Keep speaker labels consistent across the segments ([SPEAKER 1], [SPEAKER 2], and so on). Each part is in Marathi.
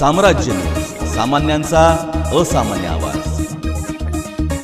[SPEAKER 1] साम्राज्य. सामान्यांचा असामान्य आवाज.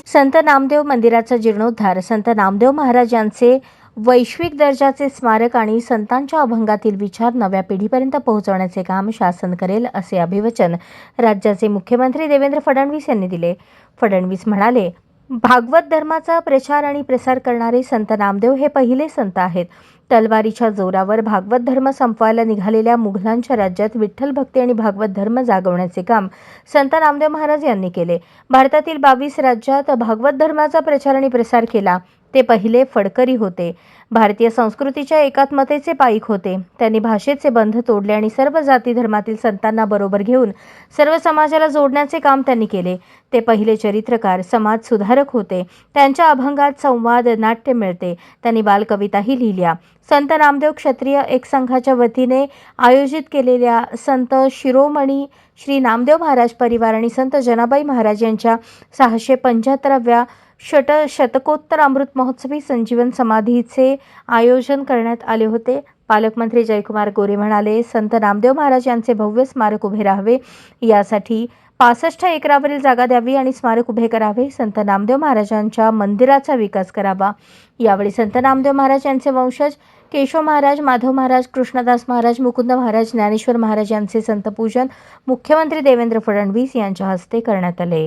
[SPEAKER 2] संत नामदेव मंदिराचा जीर्णोद्धार. संत नामदेव महाराज यांचे वैश्विक दर्जाचे स्मारक आणि संतांच्या अभंगातील विचार नव्या पिढीपर्यंत पोहोचवण्याचे काम शासन करेल असे अभिवचन राज्याचे मुख्यमंत्री देवेंद्र फडणवीस यांनी दिले. फडणवीस म्हणाले भागवत धर्माचा प्रचार आणि प्रसार करणारे संत नामदेव हे पहिले संत आहेत. तलवारीच्या जोरावर भागवत धर्म संपवायला निघालेल्या मुघलांच्या राज्यात विठ्ठल भक्ती आणि भागवत धर्म जागवण्याचे काम संत नामदेव महाराज यांनी केले. भारतातील बावीस राज्यात भागवत धर्माचा प्रचार आणि प्रसार केला. ते पहिले फडकरी होते. भारतीय संस्कृतीच्या एकात्मतेचे पाईक होते. त्यांनी भाषेचे बंध तोडले आणि सर्व जाती धर्मातील संतांना बरोबर घेऊन सर्व समाजाला जोडण्याचे काम त्यांनी केले. ते पहिले चरित्रकार समाज सुधारक होते. त्यांच्या अभंगात संवाद नाट्य मिळते. त्यांनी बालकविताही लिहिल्या. संत नामदेव क्षत्रिय एकसंघाच्या वतीने आयोजित केलेल्या संत शिरोमणी श्री नामदेव महाराज परिवार आणि संत जनाबाई महाराज यांच्या सहाशे पंच्याहत्तराव्या शट शतकोत्तर अमृत महोत्सवी संजीवन समाधीचे आयोजन करण्यात आले होते. पालकमंत्री जयकुमार गोरे म्हणाले संत नामदेव महाराज यांचे भव्य स्मारक उभे राहावे. यासाठी पासष्ट एकरावरील जागा द्यावी आणि स्मारक उभे करावे. संत नामदेव महाराजांच्या मंदिराचा विकास करावा. यावेळी संत नामदेव महाराज यांचे वंशज केशव महाराज माधव महाराज कृष्णदास महाराज मुकुंद महाराज ज्ञानेश्वर महाराज यांचे संतपूजन मुख्यमंत्री देवेंद्र फडणवीस यांच्या हस्ते करण्यात आले.